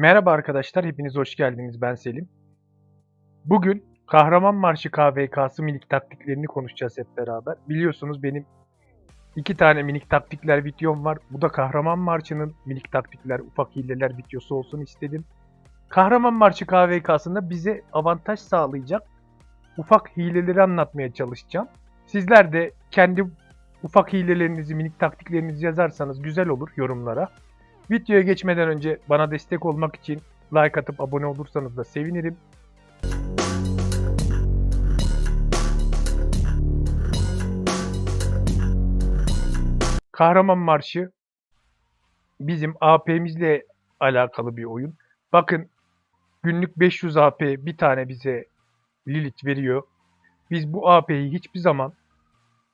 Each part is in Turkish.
Merhaba arkadaşlar, hepiniz hoş geldiniz. Ben Selim. Bugün Kahramanmarşı KVK'sı minik taktiklerini konuşacağız hep beraber. Biliyorsunuz benim iki tane minik taktikler videom var. Bu da Kahramanmarşı'nın minik taktikler, ufak hileler videosu olsun istedim. Kahramanmarşı KVK'sında bize avantaj sağlayacak ufak hileleri anlatmaya çalışacağım. Sizler de kendi ufak hilelerinizi, minik taktiklerinizi yazarsanız güzel olur yorumlara. Videoya geçmeden önce bana destek olmak için like atıp abone olursanız da sevinirim. Kahraman Marşı bizim AP'mizle alakalı bir oyun. Bakın günlük 500 AP bir tane bize Lilith veriyor. Biz bu AP'yi hiçbir zaman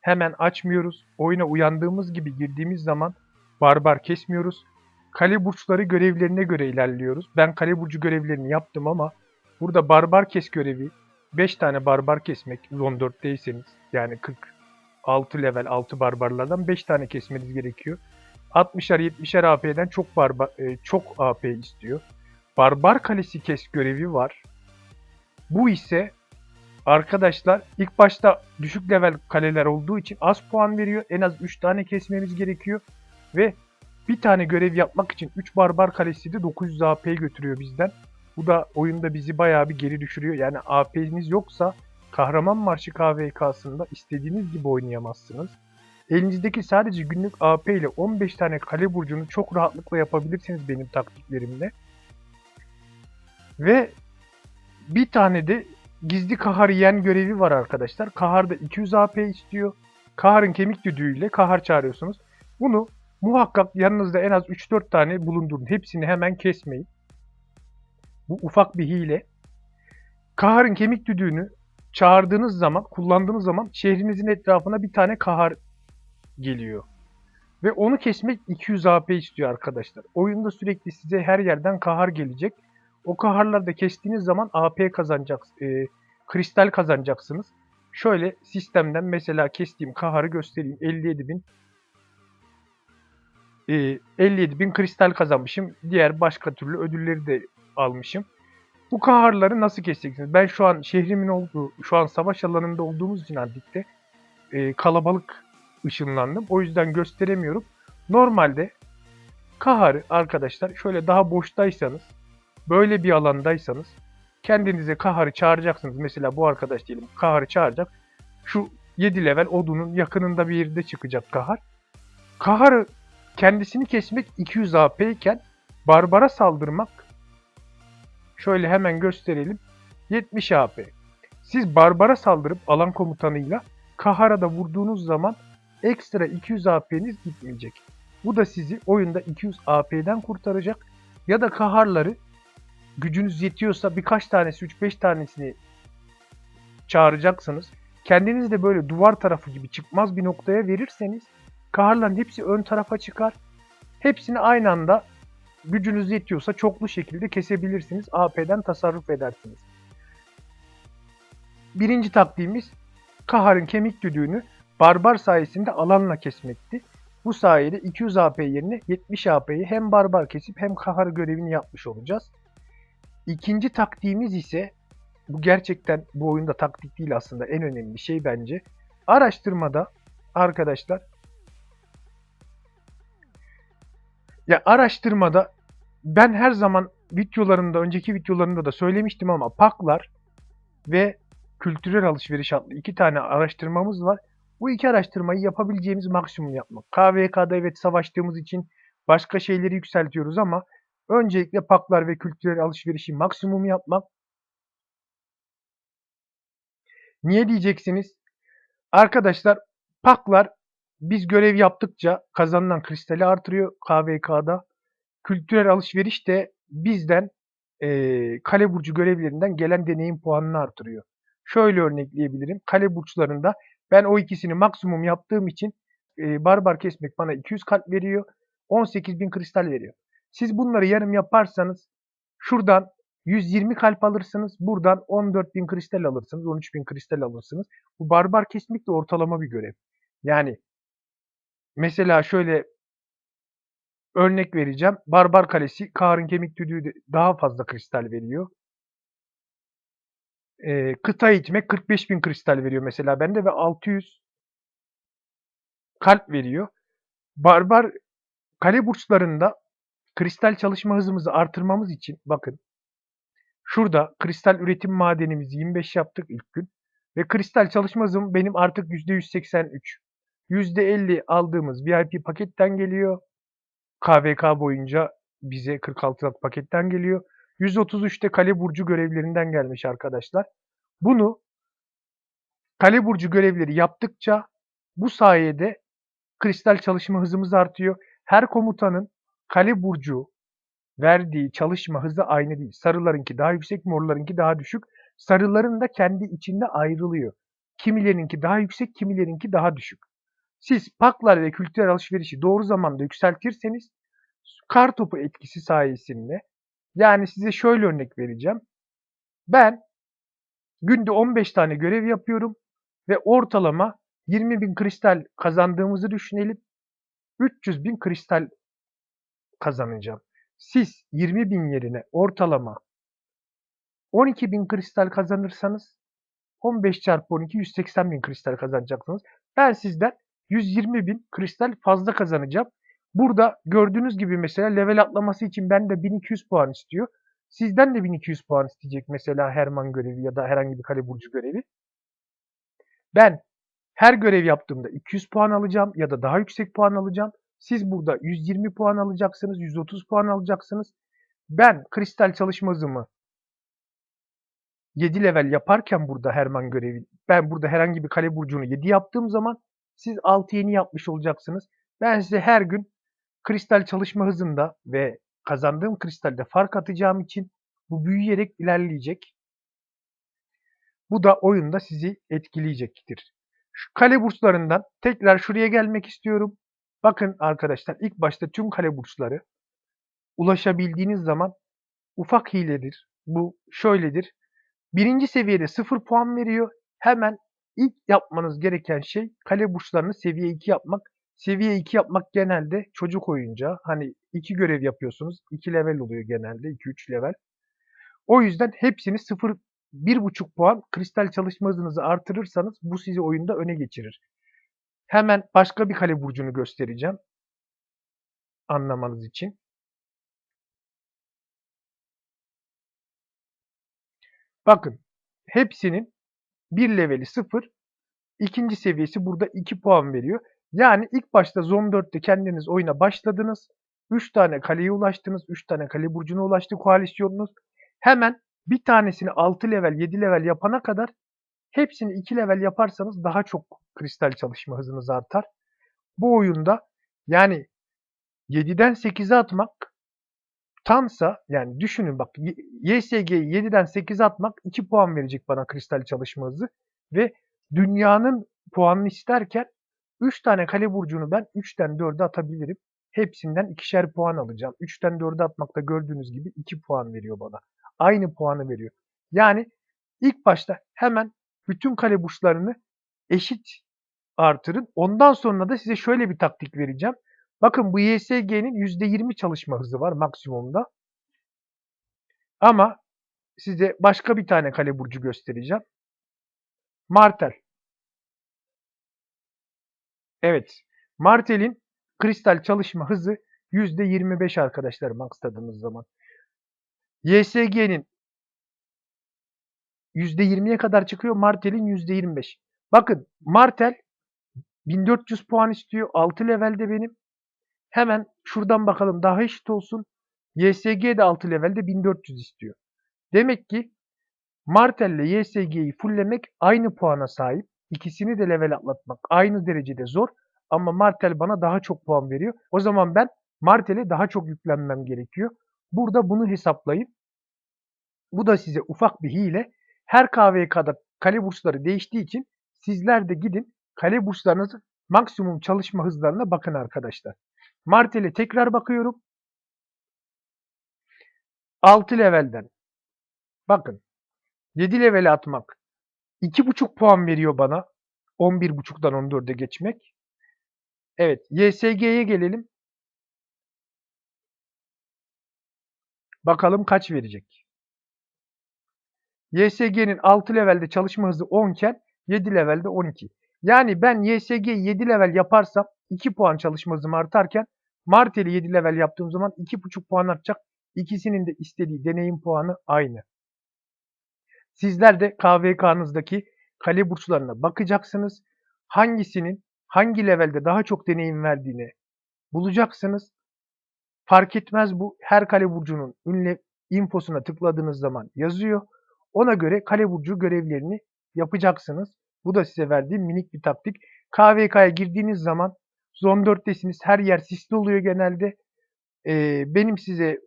hemen açmıyoruz. Oyuna uyandığımız gibi girdiğimiz zaman barbar kesmiyoruz. Kale burçları görevlerine göre ilerliyoruz. Ben kale burcu görevlerini yaptım ama burada barbar kes görevi 5 tane barbar kesmek zon 4'teyseniz yani 46 level 6 barbarlardan 5 tane kesmeniz gerekiyor. 60'er 70'er AP'den çok barbar e, çok AP istiyor. Barbar kalesi kes görevi var. Bu ise arkadaşlar ilk başta düşük level kaleler olduğu için az puan veriyor. En az 3 tane kesmeniz gerekiyor ve bir tane görev yapmak için 3 barbar kalesi de 900 AP götürüyor bizden. Bu da oyunda bizi bayağı bir geri düşürüyor. Yani AP'niz yoksa Kahraman Marşı KVK'sında istediğiniz gibi oynayamazsınız. Elinizdeki sadece günlük AP ile 15 tane kale burcunu çok rahatlıkla yapabilirsiniz benim taktiklerimle. Ve bir tane de gizli kahar yiyen görevi var arkadaşlar. Kahar da 200 AP istiyor. Kahar'ın kemik düdüğüyle kahar çağırıyorsunuz. Bunu muhakkak yanınızda en az 3-4 tane bulundurun. Hepsini hemen kesmeyin. Bu ufak bir hile. Kahar'ın kemik düdüğünü çağırdığınız zaman, kullandığınız zaman şehrinizin etrafına bir tane kahar geliyor. Ve onu kesmek 200 AP istiyor arkadaşlar. Oyunda sürekli size her yerden kahar gelecek. O kaharları da kestiğiniz zaman AP kazanacaksınız. E, kristal kazanacaksınız. Şöyle sistemden mesela kestiğim kaharı göstereyim. 57.000 e, 57.000 kristal kazanmışım. Diğer başka türlü ödülleri de almışım. Bu kaharları nasıl keseceksiniz? Ben şu an şehrimin olduğu, şu an savaş alanında olduğumuz için Antik'te e, kalabalık ışınlandım. O yüzden gösteremiyorum. Normalde kaharı arkadaşlar şöyle daha boştaysanız, böyle bir alandaysanız kendinize kaharı çağıracaksınız. Mesela bu arkadaş diyelim kaharı çağıracak. Şu 7 level odunun yakınında bir yerde çıkacak kahar. Kaharı kendisini kesmek 200 AP iken Barbara saldırmak şöyle hemen gösterelim 70 AP. Siz Barbara saldırıp alan komutanıyla Kahar'a da vurduğunuz zaman ekstra 200 AP'niz gitmeyecek. Bu da sizi oyunda 200 AP'den kurtaracak ya da Kahar'ları gücünüz yetiyorsa birkaç tanesi 3-5 tanesini çağıracaksınız. Kendiniz de böyle duvar tarafı gibi çıkmaz bir noktaya verirseniz Kaharların hepsi ön tarafa çıkar. Hepsini aynı anda gücünüz yetiyorsa çoklu şekilde kesebilirsiniz. AP'den tasarruf edersiniz. Birinci taktiğimiz Kahar'ın kemik düdüğünü barbar sayesinde alanla kesmekti. Bu sayede 200 AP yerine 70 AP'yi hem barbar kesip hem kahar görevini yapmış olacağız. İkinci taktiğimiz ise bu gerçekten bu oyunda taktik değil aslında en önemli şey bence. Araştırmada arkadaşlar Ya araştırmada ben her zaman videolarımda, önceki videolarımda da söylemiştim ama paklar ve kültürel alışveriş adlı iki tane araştırmamız var. Bu iki araştırmayı yapabileceğimiz maksimum yapmak. KVK'da evet savaştığımız için başka şeyleri yükseltiyoruz ama öncelikle paklar ve kültürel alışverişi maksimum yapmak. Niye diyeceksiniz? Arkadaşlar paklar biz görev yaptıkça kazanılan kristali artırıyor KVK'da. Kültürel alışveriş de bizden e, kale burcu görevlerinden gelen deneyim puanını artırıyor. Şöyle örnekleyebilirim. Kale burçlarında ben o ikisini maksimum yaptığım için e, barbar kesmek bana 200 kalp veriyor. 18.000 kristal veriyor. Siz bunları yarım yaparsanız şuradan 120 kalp alırsınız. Buradan 14.000 kristal alırsınız. 13.000 kristal alırsınız. Bu barbar kesmek de ortalama bir görev. Yani Mesela şöyle örnek vereceğim. Barbar Kalesi, Kahr'ın kemik düdüğü daha fazla kristal veriyor. Ee, kıta itmek 45.000 kristal veriyor mesela bende ve 600 kalp veriyor. Barbar kale burçlarında kristal çalışma hızımızı artırmamız için bakın şurada kristal üretim madenimizi 25 yaptık ilk gün ve kristal çalışma hızım benim artık %183. %50 aldığımız VIP paketten geliyor. KVK boyunca bize 46'lık paketten geliyor. 133'te kale burcu görevlerinden gelmiş arkadaşlar. Bunu kale burcu görevleri yaptıkça bu sayede kristal çalışma hızımız artıyor. Her komutanın kale burcu verdiği çalışma hızı aynı değil. Sarılarınki daha yüksek, morlarınki daha düşük. Sarıların da kendi içinde ayrılıyor. Kimilerinki daha yüksek, kimilerinki daha düşük. Siz paklar ve kültürel alışverişi doğru zamanda yükseltirseniz kar topu etkisi sayesinde yani size şöyle örnek vereceğim. Ben günde 15 tane görev yapıyorum ve ortalama 20 bin kristal kazandığımızı düşünelim. 300 bin kristal kazanacağım. Siz 20 bin yerine ortalama 12 bin kristal kazanırsanız 15 çarpı 12 180 bin kristal kazanacaksınız. Ben sizden 120 bin kristal fazla kazanacağım. Burada gördüğünüz gibi mesela level atlaması için ben de 1200 puan istiyor. Sizden de 1200 puan isteyecek mesela Herman görevi ya da herhangi bir kale burcu görevi. Ben her görev yaptığımda 200 puan alacağım ya da daha yüksek puan alacağım. Siz burada 120 puan alacaksınız, 130 puan alacaksınız. Ben kristal çalışma hızımı 7 level yaparken burada Herman görevi, ben burada herhangi bir kale burcunu 7 yaptığım zaman siz 6 yeni yapmış olacaksınız. Ben size her gün kristal çalışma hızında ve kazandığım kristalde fark atacağım için bu büyüyerek ilerleyecek. Bu da oyunda sizi etkileyecektir. Şu kale burçlarından tekrar şuraya gelmek istiyorum. Bakın arkadaşlar ilk başta tüm kale burçları ulaşabildiğiniz zaman ufak hiledir. Bu şöyledir. Birinci seviyede 0 puan veriyor. Hemen ilk yapmanız gereken şey kale burçlarını seviye 2 yapmak. Seviye 2 yapmak genelde çocuk oyuncağı. Hani 2 görev yapıyorsunuz. 2 level oluyor genelde. 2-3 level. O yüzden hepsini 0 1,5 puan kristal çalışma hızınızı artırırsanız bu sizi oyunda öne geçirir. Hemen başka bir kale burcunu göstereceğim. Anlamanız için. Bakın hepsinin bir leveli 0. ikinci seviyesi burada 2 puan veriyor. Yani ilk başta Zone 4'te kendiniz oyuna başladınız. 3 tane kaleye ulaştınız. 3 tane kale burcuna ulaştı koalisyonunuz. Hemen bir tanesini 6 level 7 level yapana kadar hepsini 2 level yaparsanız daha çok kristal çalışma hızınız artar. Bu oyunda yani 7'den 8'e atmak tamsa yani düşünün bak YSG'yi 7'den 8'e atmak 2 puan verecek bana kristal çalışma hızı ve dünyanın puanını isterken 3 tane kale burcunu ben 3'ten 4'e atabilirim. Hepsinden ikişer puan alacağım. 3'ten 4'e atmakta gördüğünüz gibi 2 puan veriyor bana. Aynı puanı veriyor. Yani ilk başta hemen bütün kale burçlarını eşit artırın. Ondan sonra da size şöyle bir taktik vereceğim. Bakın bu YSG'nin %20 çalışma hızı var maksimumda. Ama size başka bir tane kale burcu göstereceğim. Martel. Evet. Martel'in kristal çalışma hızı %25 arkadaşlar maxladığınız zaman. YSG'nin %20'ye kadar çıkıyor. Martel'in %25. Bakın Martel 1400 puan istiyor. 6 levelde benim. Hemen şuradan bakalım daha eşit olsun. YSG de 6 levelde 1400 istiyor. Demek ki Martel ile YSG'yi fulllemek aynı puana sahip. İkisini de level atlatmak aynı derecede zor. Ama Martel bana daha çok puan veriyor. O zaman ben Martel'e daha çok yüklenmem gerekiyor. Burada bunu hesaplayın. Bu da size ufak bir hile. Her KVK'da kale burçları değiştiği için sizler de gidin kale burçlarınızın maksimum çalışma hızlarına bakın arkadaşlar. Martel'e tekrar bakıyorum. 6 levelden. Bakın. 7 levele atmak. 2,5 puan veriyor bana. 11,5'dan 14'e geçmek. Evet. YSG'ye gelelim. Bakalım kaç verecek. YSG'nin 6 levelde çalışma hızı 10 iken 7 levelde 12. Yani ben YSG'yi 7 level yaparsam 2 puan çalışma hızım artarken Martel'i 7 level yaptığım zaman 2,5 puan artacak. İkisinin de istediği deneyim puanı aynı. Sizler de KVK'nızdaki kale burçlarına bakacaksınız. Hangisinin hangi levelde daha çok deneyim verdiğini bulacaksınız. Fark etmez bu her kale burcunun ünlü infosuna tıkladığınız zaman yazıyor. Ona göre kale burcu görevlerini yapacaksınız. Bu da size verdiğim minik bir taktik. KVK'ya girdiğiniz zaman zone 4'tesiniz. Her yer sisli oluyor genelde. Ee, benim size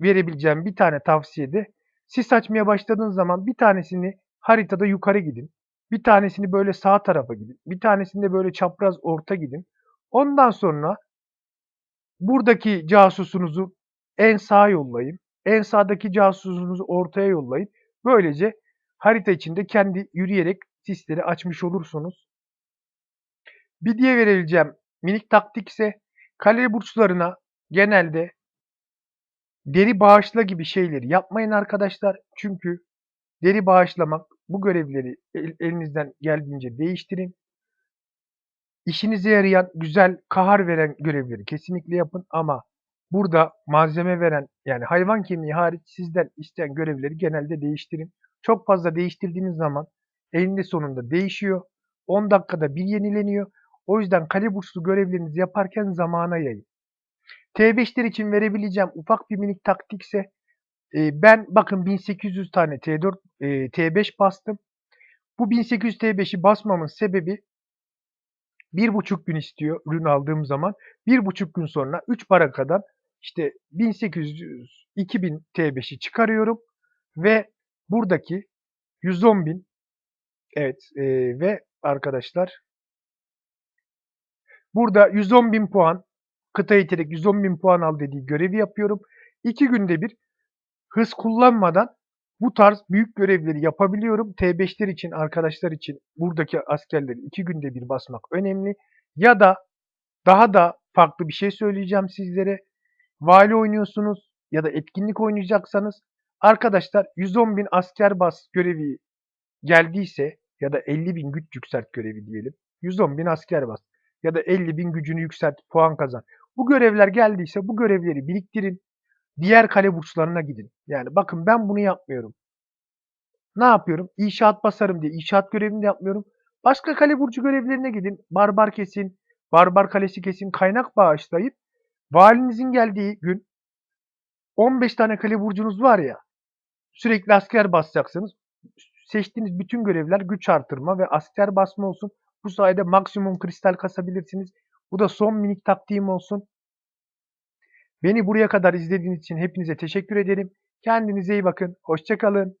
verebileceğim bir tane tavsiye de sis açmaya başladığınız zaman bir tanesini haritada yukarı gidin. Bir tanesini böyle sağ tarafa gidin. Bir tanesini de böyle çapraz orta gidin. Ondan sonra buradaki casusunuzu en sağa yollayın. En sağdaki casusunuzu ortaya yollayın. Böylece harita içinde kendi yürüyerek sisleri açmış olursunuz. Bir diye verebileceğim minik taktik ise kale burçlarına genelde deri bağışla gibi şeyleri yapmayın arkadaşlar. Çünkü deri bağışlamak bu görevleri el- elinizden geldiğince değiştirin. İşinize yarayan, güzel, kahar veren görevleri kesinlikle yapın ama burada malzeme veren yani hayvan kemiği hariç sizden isteyen görevleri genelde değiştirin. Çok fazla değiştirdiğiniz zaman eninde sonunda değişiyor. 10 dakikada bir yenileniyor. O yüzden kale görevlerinizi yaparken zamana yayın. T5'ler için verebileceğim ufak bir minik taktikse e, ben bakın 1800 tane T4 e, T5 bastım. Bu 1800 T5'i basmamın sebebi bir buçuk gün istiyor ürün aldığım zaman. Bir buçuk gün sonra 3 para kadar işte 1800 2000 T5'i çıkarıyorum ve buradaki 110 bin evet e, ve arkadaşlar burada 110 bin puan kıta iterek 110 bin puan al dediği görevi yapıyorum. 2 günde bir hız kullanmadan bu tarz büyük görevleri yapabiliyorum. T5'ler için, arkadaşlar için buradaki askerleri 2 günde bir basmak önemli. Ya da daha da farklı bir şey söyleyeceğim sizlere. Vali oynuyorsunuz ya da etkinlik oynayacaksanız arkadaşlar 110 bin asker bas görevi geldiyse ya da 50 bin güç yükselt görevi diyelim. 110 bin asker bas ya da 50 bin gücünü yükselt puan kazan. Bu görevler geldiyse bu görevleri biriktirin. Diğer kale burçlarına gidin. Yani bakın ben bunu yapmıyorum. Ne yapıyorum? İnşaat basarım diye inşaat görevini de yapmıyorum. Başka kale burcu görevlerine gidin. Barbar kesin, barbar kalesi kesin, kaynak bağışlayıp valinizin geldiği gün 15 tane kale burcunuz var ya sürekli asker basacaksınız. Seçtiğiniz bütün görevler güç artırma ve asker basma olsun. Bu sayede maksimum kristal kasabilirsiniz. Bu da son minik taktiğim olsun. Beni buraya kadar izlediğiniz için hepinize teşekkür ederim. Kendinize iyi bakın. Hoşçakalın.